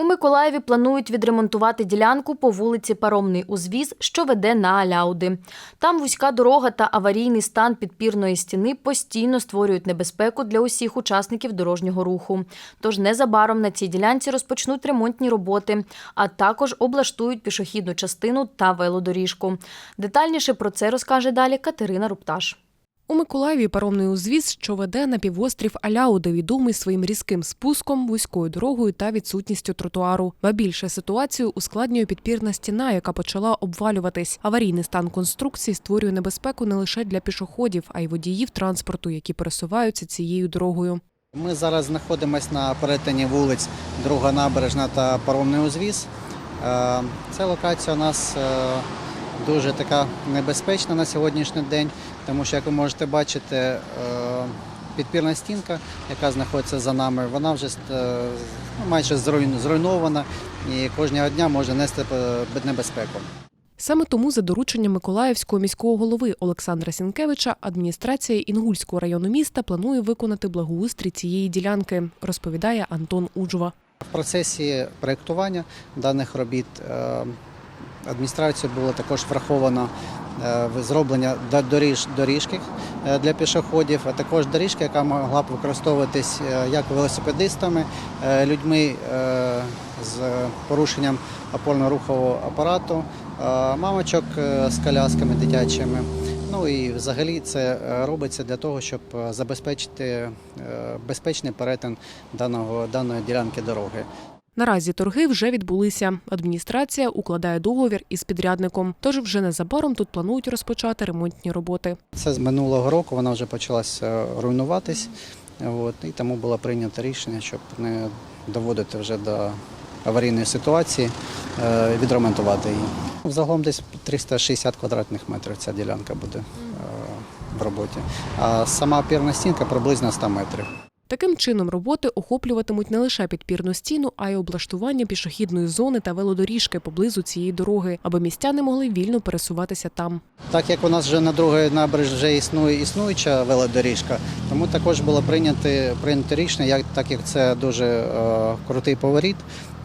У Миколаєві планують відремонтувати ділянку по вулиці Паромний узвіз, що веде на Аляуди. Там вузька дорога та аварійний стан підпірної стіни постійно створюють небезпеку для усіх учасників дорожнього руху. Тож незабаром на цій ділянці розпочнуть ремонтні роботи, а також облаштують пішохідну частину та велодоріжку. Детальніше про це розкаже далі Катерина Рупташ. У Миколаєві паромний узвіз, що веде на півострів Аляуди, відомий своїм різким спуском, вузькою дорогою та відсутністю тротуару. Ба більше ситуацію ускладнює підпірна стіна, яка почала обвалюватись. Аварійний стан конструкції створює небезпеку не лише для пішоходів, а й водіїв транспорту, які пересуваються цією дорогою. Ми зараз знаходимося на перетині вулиць Друга набережна та паромний узвіз. Е, Ця локація у нас е, дуже така небезпечна на сьогоднішній день, тому що, як ви можете бачити, е, підпірна стінка, яка знаходиться за нами, вона вже е, ну, майже зруйнована і кожного дня може нести е, небезпеку. Саме тому, за дорученням Миколаївського міського голови Олександра Сінкевича, адміністрація Інгульського району міста планує виконати благоустрій цієї ділянки, розповідає Антон Уджва. В процесі проєктування даних робіт адміністрацією було також враховано е, зроблення доріж, доріжки е, для пішоходів, а також доріжка, яка могла б використовуватись е, як велосипедистами, людьми з порушенням опорно-рухового апарату, мамочок з колясками дитячими. Ну і взагалі це робиться для того, щоб забезпечити безпечний перетин даного, даної ділянки дороги. Наразі торги вже відбулися. Адміністрація укладає договір із підрядником. Тож вже незабаром тут планують розпочати ремонтні роботи. Це з минулого року вона вже почалася руйнуватись. От, і тому було прийнято рішення, щоб не доводити вже до аварійної ситуації, е, відремонтувати її. Загалом десь 360 квадратних метрів ця ділянка буде е, в роботі. А сама пірна стінка приблизно 100 метрів. Таким чином роботи охоплюватимуть не лише підпірну стіну, а й облаштування пішохідної зони та велодоріжки поблизу цієї дороги, аби містяни могли вільно пересуватися там. Так як у нас вже на другій набережні вже існує існуюча велодоріжка, тому також було прийнято, прийнято рішення, як, так як це дуже е, крутий поворіт,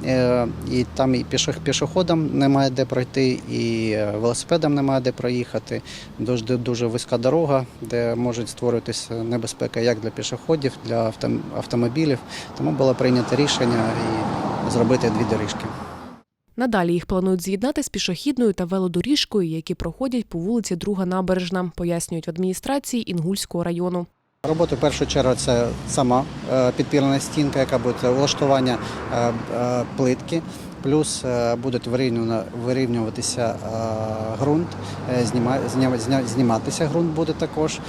е, і там і пішох, пішоходам немає де пройти, і е, велосипедам немає де проїхати. Дуже, дуже вузька дорога, де можуть створюватися небезпека як для пішоходів, для автомобілів. Тому було прийнято рішення і зробити дві доріжки. Надалі їх планують з'єднати з пішохідною та велодоріжкою, які проходять по вулиці Друга Набережна, пояснюють в адміністрації Інгульського району. Робота в першу чергу це сама е, підпірна стінка, яка буде влаштування е, е, плитки, плюс е, будуть вирівнюватися е, ґрунт, е, зніматися ґрунт буде також.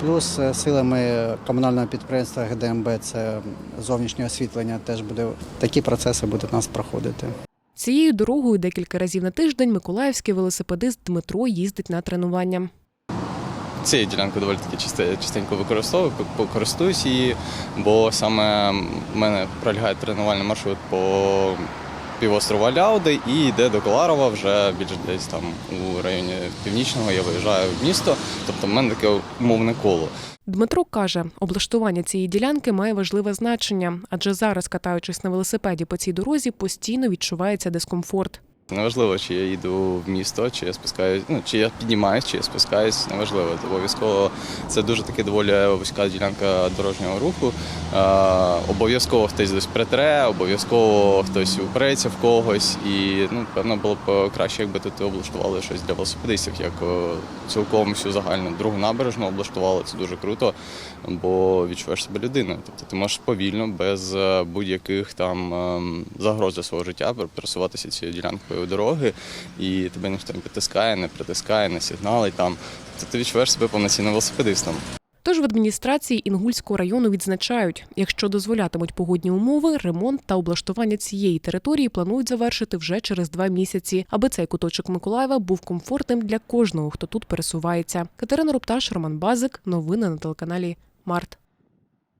Плюс силами комунального підприємства ГДМБ це зовнішнє освітлення теж буде. Такі процеси будуть у нас проходити. Цією дорогою декілька разів на тиждень миколаївський велосипедист Дмитро їздить на тренування. Цією ділянкою доволі таки часте- частенько використовую, ко- користуюсь її, бо саме в мене пролягає тренувальний маршрут по півострову Ляуди і йде до Коларова вже більш десь там у районі північного. Я виїжджаю в місто, тобто в мене таке умовне коло. Дмитро каже, облаштування цієї ділянки має важливе значення, адже зараз, катаючись на велосипеді по цій дорозі, постійно відчувається дискомфорт. Неважливо, чи я їду в місто, чи я спускаюсь, ну чи я піднімаюсь, чи я спускаюсь, неважливо. Обов'язково це дуже таки доволі вузька ділянка дорожнього руху. Обов'язково хтось десь притре, обов'язково хтось упреться в когось. І ну, певно було б краще, якби тут облаштували щось для велосипедистів, як цілком всю загальну другу набережну облаштували. Це дуже круто, бо відчуваєш себе людиною. Тобто ти можеш повільно, без е, будь-яких там ем, загроз для свого життя пересуватися цією ділянкою дороги, і тебе ніхто не притискає, не притискає, не сигналить там. Тобто ти відчуваєш себе повноцінним велосипедистом. Тож в адміністрації Інгульського району відзначають, якщо дозволятимуть погодні умови, ремонт та облаштування цієї території планують завершити вже через два місяці, аби цей куточок Миколаєва був комфортним для кожного, хто тут пересувається. Катерина Рупташ, Роман Базик. Новини на телеканалі Март.